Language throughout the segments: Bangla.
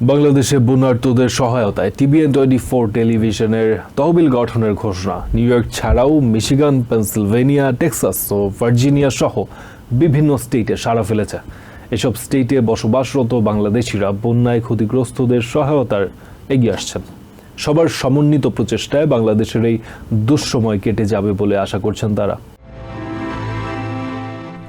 বাংলাদেশে বন্যার্তদের সহায়তায় টিভিএন টোয়েন্টি ফোর টেলিভিশনের তহবিল গঠনের ঘোষণা। নিউ ইয়র্ক ছাড়াও মিশিগান, পেনসিলভেনিয়া, টেক্সাস ও ভার্জিনিয়া সহ বিভিন্ন স্টেটে সাড়া ফেলেছে। এসব স্টেটে বসবাসরত বাংলাদেশিরা বন্যায় ক্ষতিগ্রস্তদের সহায়তার এগিয়ে আসছেন। সবার সমন্বিত প্রচেষ্টায় বাংলাদেশের এই দুঃসময় কেটে যাবে বলে আশা করছেন তারা।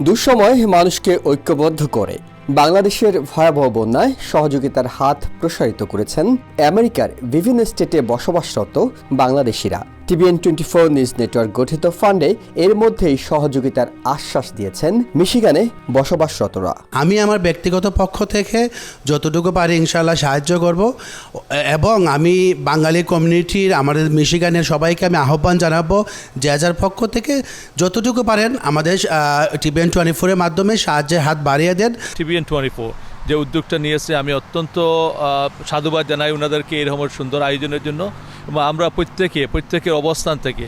দুঃসময় মানুষকে ঐক্যবদ্ধ করে বাংলাদেশের ভয়াবহ বন্যায় সহযোগিতার হাত প্রসারিত করেছেন আমেরিকার বিভিন্ন স্টেটে বসবাসরত বাংলাদেশিরা। TVN twenty four news network গঠিত ফান্ডে এর মধ্যেই সহযোগিতার আশ্বাস দিয়েছেন মিশিগানে বসবাসরতরা। আমি আমার ব্যক্তিগত পক্ষ থেকে যতটুকু পারি ইনশাল্লাহ সাহায্য করব এবং আমি বাঙালি কমিউনিটির আমাদের মিশিগানের সবাইকে আমি আহ্বান জানাব যে যার পক্ষ থেকে যতটুকু পারেন আমাদের টিভিএন টোয়েন্টি ফোরের মাধ্যমে সাহায্যের হাত বাড়িয়ে দেন। TVN twenty four. যে উদ্যোগটা নিয়েছে, আমি অত্যন্ত সাধুবাদ জানাই ওনাদেরকে এরকম সুন্দর আয়োজনের জন্য। এবং আমরা প্রত্যেকে, প্রত্যেকের অবস্থান থেকে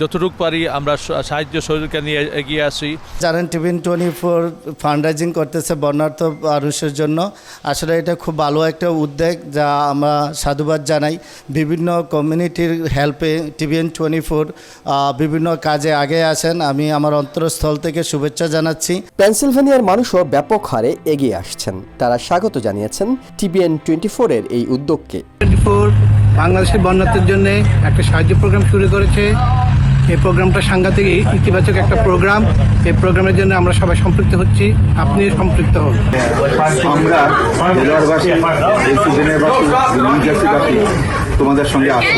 যতটুকু পারি আমরা সাহায্য সহযোগিতা নিয়ে এগিয়ে আসি। জানেন টিভিন টোয়েন্টি ফোর ফান্ডরাইজিং করতেছে বন্যার্থ মানুষের জন্য। আসলে এটা খুব ভালো একটা উদ্যোগ যা আমরা সাধুবাদ জানাই। বিভিন্ন কমিউনিটির হেল্পে টিভিএন টোয়েন্টি ফোর বিভিন্ন কাজে আগে আসেন। আমি আমার অন্তরস্থল থেকে শুভেচ্ছা জানাচ্ছি। পেনসিলভেনিয়ার মানুষও ব্যাপক হারে এগিয়ে আসছেন। তারা স্বাগত জানিয়েছেন টিভিএন টোয়েন্টি ফোরের এই উদ্যোগকে। টোয়েন্টি বাংলাদেশের বন্যার্থের জন্য একটা সাহায্য প্রোগ্রাম শুরু করেছে। এই প্রোগ্রামটা সাংঘাতিক ইতিবাচক একটা প্রোগ্রাম এই প্রোগ্রামের জন্য আমরা সবাই সম্পৃক্ত হচ্ছি। আপনি সম্পৃক্ত হন। আমরা তোমাদের সঙ্গে আছি।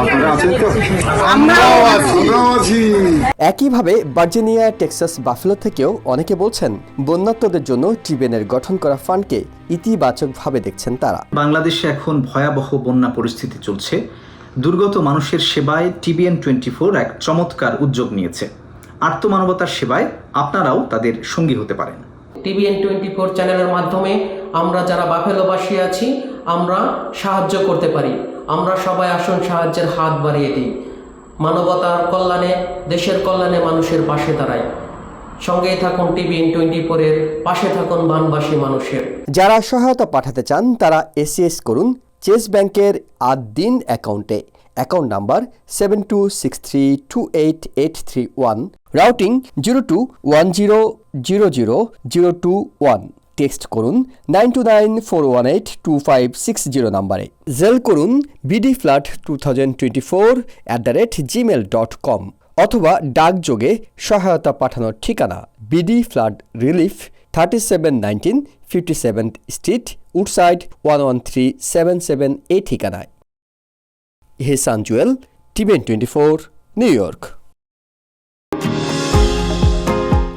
আপনারা আছেন তো? আমরাও আছি। আমরাও আছি। একইভাবে ভার্জিনিয়া টেক্সাস বাফেলো থেকেও অনেকে বলছেন বন্যাত্মদের জন্য টিবেনের গঠন করা ফান্ডকে ইতিবাচকভাবে দেখছেন তারা। বাংলাদেশে এখন ভয়াবহ বন্যা পরিস্থিতি চলছে। দুর্গত মানুষের সেবায় টিবিএন টোয়েন্টি ফোর এক চমৎকার উদ্যোগ নিয়েছে। আত্মমানবতার সেবায় আপনারাও তাদের সঙ্গী হতে পারেন। টিভিএন টোয়েন্টি ফোর চ্যানেলের মাধ্যমে আমরা যারা বাফেলোবাসী আছি আমরা সাহায্য করতে পারি। আমরা সবাই আসুন সাহায্যের হাত বাড়িয়ে দিই। মানবতার কল্যাণে, দেশের কল্যাণে মানুষের পাশে দাঁড়াই সঙ্গেই থাকুন টিভিএন টোয়েন্টি ফোরের পাশে থাকুন বানবাসী মানুষের। যারা সহায়তা পাঠাতে চান, তারা এসিএস করুন চেস ব্যাংকের আদ দিন অ্যাকাউন্টে। Account number seven two six three two eight eight three one routing zero two one zero zero zero zero two one text করুন nine two nine four one eight two five six zero নাম্বারে। জেল করুন BD flood two thousand twenty four at the rate Gmail dot com অথবা ডাকযোগে সহায়তা পাঠানোর ঠিকানা BD flood relief thirty seven nineteen fifty seven street Woodside one one three seven seven এই ঠিকানায়। Hesan Jewel TVN twenty four, New York.